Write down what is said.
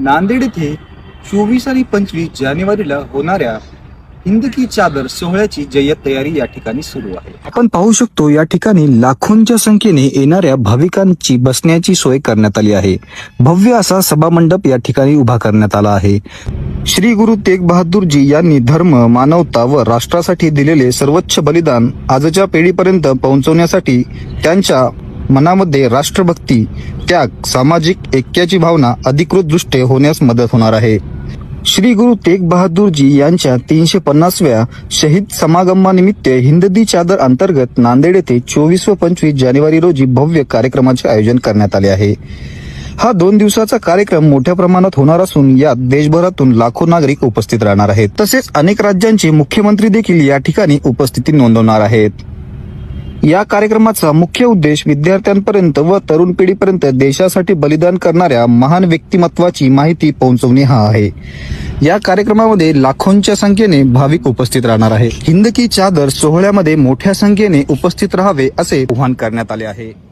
नांदेड येथे चोवीस आणि पंचवीस जानेवारीला होणाऱ्या हिंद की चादर सोहळ्याची जय्यत तयारी या ठिकाणी सुरू आहे. आपण पाहू शकतो या ठिकाणी लाखोंच्या संख्येने येणाऱ्या भाविकांची बसण्याची सोय करण्यात आली आहे. भव्य असा सभामंडप या ठिकाणी उभा करण्यात आला आहे. श्री गुरु तेग बहादूरजी यांनी धर्म मानवता व राष्ट्रासाठी दिलेले सर्वोच्च बलिदान आजच्या पिढीपर्यंत पोहोचवण्यासाठी त्यांच्या मनामध्ये राष्ट्रभक्ती त्याग सामाजिक ऐक्याची भावना अधिकृत होण्यास मदत होणार आहे. श्री गुरु तेग बहादूरजी यांच्या तीनशे पन्नासव्या शहीद समागमानिमित्त हिंददी चादर अंतर्गत नांदेड येथे चोवीस व पंचवीस जानेवारी रोजी भव्य कार्यक्रमाचे आयोजन करण्यात आले आहे. हा दोन दिवसाचा कार्यक्रम मोठ्या प्रमाणात होणार असून यात देशभरातून लाखो नागरिक उपस्थित राहणार आहेत. तसेच अनेक राज्यांचे मुख्यमंत्री देखील या ठिकाणी उपस्थिती नोंदवणार आहेत. या कार्यक्रमाचा मुख्य उद्देश विद्यार्थ्यांपर्यंत व तरुण पिढीपर्यंत देशासाठी बलिदान करणाऱ्या महान व्यक्तिमत्वाची माहिती पोहोचवणे हा आहे. या कार्यक्रमामध्ये लाखोंच्या संख्येने भाविक उपस्थित राहणार आहे हिंद की चादर सोहळ्यामध्ये मोठ्या संख्येने उपस्थित राहावे असे आवाहन करण्यात आले आहे.